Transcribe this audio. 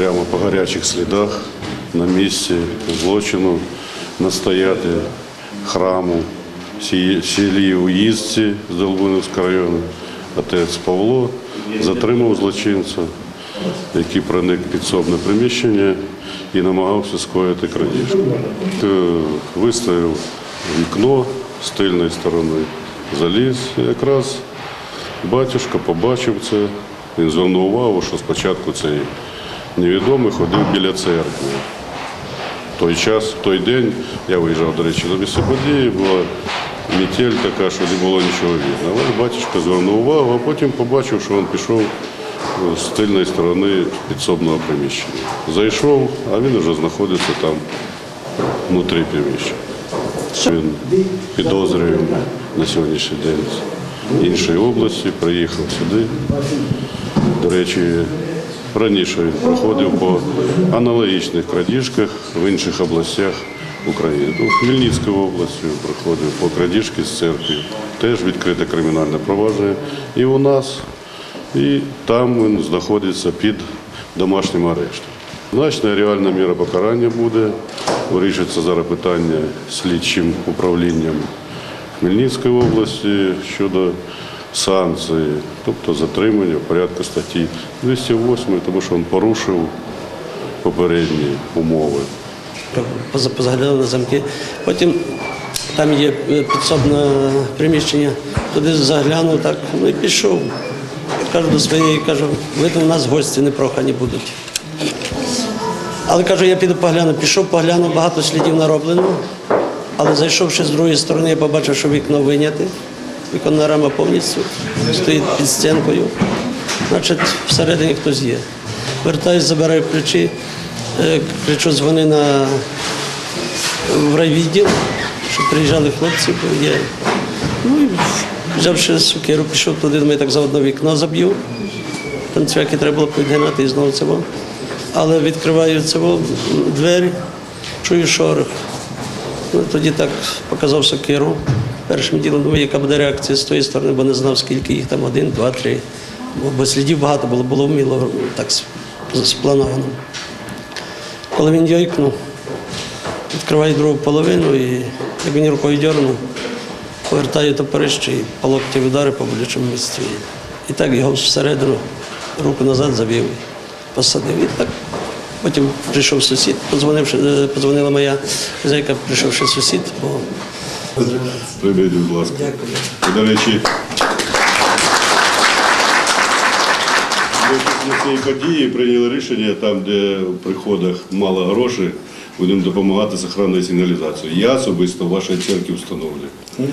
прямо по гарячих слідах на місці злочину настоятель храму сі- селі Уїздці з Долбунівського району, отець Павло, затримав злочинця, який проник в підсобне приміщення і намагався скоїти крадіжку. Е, Виставив вікно з тильної сторони, заліз якраз Батюшка побачив це, він звернув увагу, що спочатку цей невідомий ходив біля церкви. Той час, в той день, я виїжджав, до речі, до місця події, була метель така, що не було нічого видно. Але батюшка звернув увагу, а потім побачив, що він пішов з тильної сторони підсобного приміщення. Зайшов, а він вже знаходиться там внутрі приміщення. Він підозрює на сьогоднішній день з іншої області, приїхав сюди. До речі, раніше він проходив по аналогічних крадіжках в інших областях України. В Хмельницькій області проходив по крадіжки з церкви. Теж відкрите кримінальне провадження і у нас, і там він знаходиться під домашнім арештом. Значна реальна міра покарання буде. Вирішується зараз питання слідчим управлінням Хмельницької області щодо санкцій, тобто затримання в порядку статті 208, тому що він порушив попередні умови. Поза- на замки. Потім там є підсобне приміщення, туди заглянув так, ну і пішов. Кажу до своєї, кажу, видно, у нас гості непрохані будуть. Але кажу, я піду погляну. Пішов, поглянув, багато слідів нароблено. Але зайшовши з другої сторони, я побачив, що вікно виняте. Віконна рама повністю стоїть під стінкою. Значить, всередині хтось є. Вертаюсь, забираю ключі, е, кричу, дзвони на в райвідділ, щоб приїжджали хлопці, бо є. Ну і взявши сукеру, пішов туди, думаю, так заодно вікно заб'ю. Там цвяки треба було підгинати і знову це було. Але відкриваю це двері, чую шорох. Ну, тоді так показав сокиру. Першим ділом думаю, яка буде реакція з тої сторони, бо не знав, скільки їх там, один, два, три. Бо, слідів багато було, було вміло так сплановано. Коли він йойкнув, відкриваю другу половину і як мені рукою дьорнув, повертаю топорище і по локті удари по болючому місці. І так його всередину, руку назад завів, посадив. І так. Потім прийшов сусід, подзвонивши, е, подзвонила моя хазяйка, прийшовши сусід, бо Прийміть, будь ласка. І, до речі, після цієї події прийняли рішення там, де в приходах мало грошей, будемо допомагати з охранною сигналізацією. Я особисто в вашій церкві встановлю.